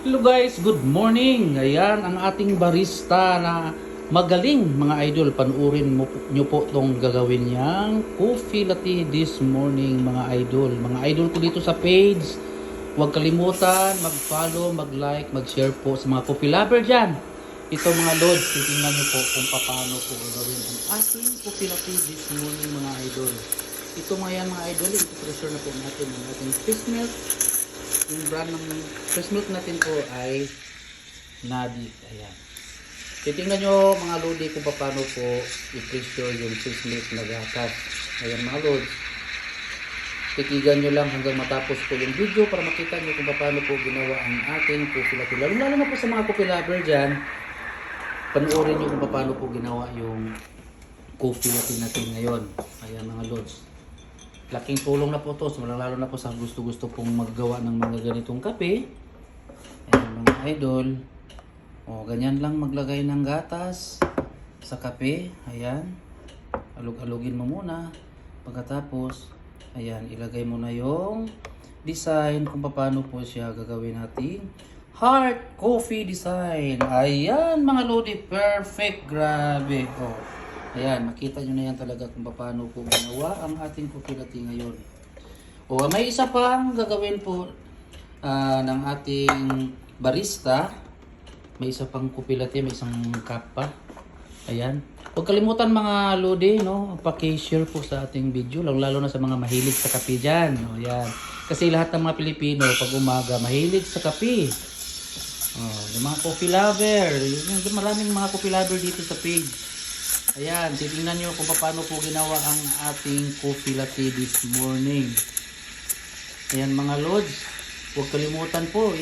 Hello guys, good morning. Ayan ang ating barista na magaling mga idol. Panuorin mo nyo po itong gagawin niyang coffee latte this morning mga idol. Mga idol ko dito sa page. Huwag kalimutan mag-follow, mag-like, mag-share po sa mga coffee lover dyan. Ito mga lords, titingnan nyo po kung paano po gagawin ang ating coffee latte this morning mga idol. Ito mga yan mga idol, ito pressure na po natin ang ating fish milk yung brand ng fresh milk natin po ay Nadi. Ayan. Titingnan nyo mga lodi kung paano po i-pressure yung fresh milk na gatas. Ayan mga lods. Titigan nyo lang hanggang matapos po yung video para makita nyo kung paano po ginawa ang ating latte. Lalo na po sa mga coffee lover dyan, panoorin nyo kung paano po ginawa yung coffee latte natin ngayon. Ayan mga lods. Laking tulong na po to, so, lalo na po sa gusto-gusto pong maggawa ng mga ganitong kape. Ayan mga idol. O, ganyan lang maglagay ng gatas sa kape. Ayan. Alug-alugin mo muna. Pagkatapos, ayan, ilagay mo na yung design kung paano po siya gagawin natin. Heart Coffee Design. Ayan mga lodi, perfect. Grabe. Oh. Ayan, makita nyo na yan talaga kung paano po ginawa ang ating latte ngayon. O, may isa pang gagawin po ah, ng ating barista. May isa pang latte, may isang cup pa. Ayan. Huwag kalimutan mga lodi, no? Paki-share po sa ating video, lalo, lalo na sa mga mahilig sa kape dyan. O, ayan. Kasi lahat ng mga Pilipino, pag umaga, mahilig sa kape. Oh, yung mga coffee lover, yung maraming mga coffee lover dito sa page. Ayan, titingnan nyo kung paano po ginawa ang ating coffee latte this morning. Ayan mga lods, huwag kalimutan po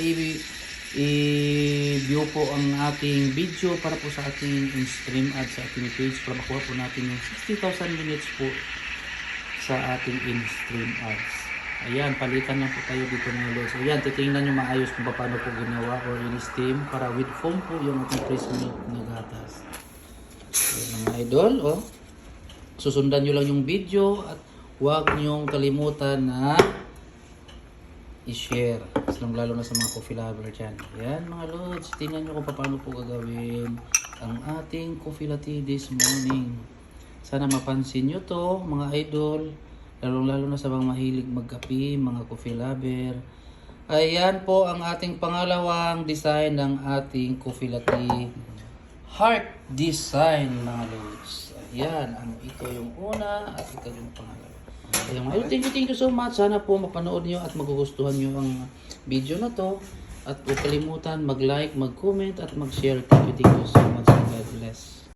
i-view po ang ating video para po sa ating in-stream ad sa ating page para makuha po natin yung 60,000 minutes po sa ating in-stream ads. Ayan, palitan lang po tayo dito mga lods. Ayan, titingnan nyo maayos kung paano po ginawa or in-steam para with foam po yung ating fresh milk na gatas. Idol, oh. Susundan nyo lang yung video at huwag nyong kalimutan na i-share. Lalong lalo na sa mga coffee lover dyan. Ayan mga lods, tingnan nyo kung paano po gagawin ang ating coffee latte this morning. Sana mapansin nyo to mga idol. Lalong lalo na sa mga mahilig magkape, mga coffee lover. Ayan po ang ating pangalawang design ng ating coffee latte. Heart design mga lods. Ayan, ang ito yung una at ito yung pangalawa. Ayan, mga thank you, thank you so much. Sana po mapanood nyo at magugustuhan nyo ang video na to. At huwag kalimutan mag-like, mag-comment at mag-share. Thank you, thank you so much. God bless.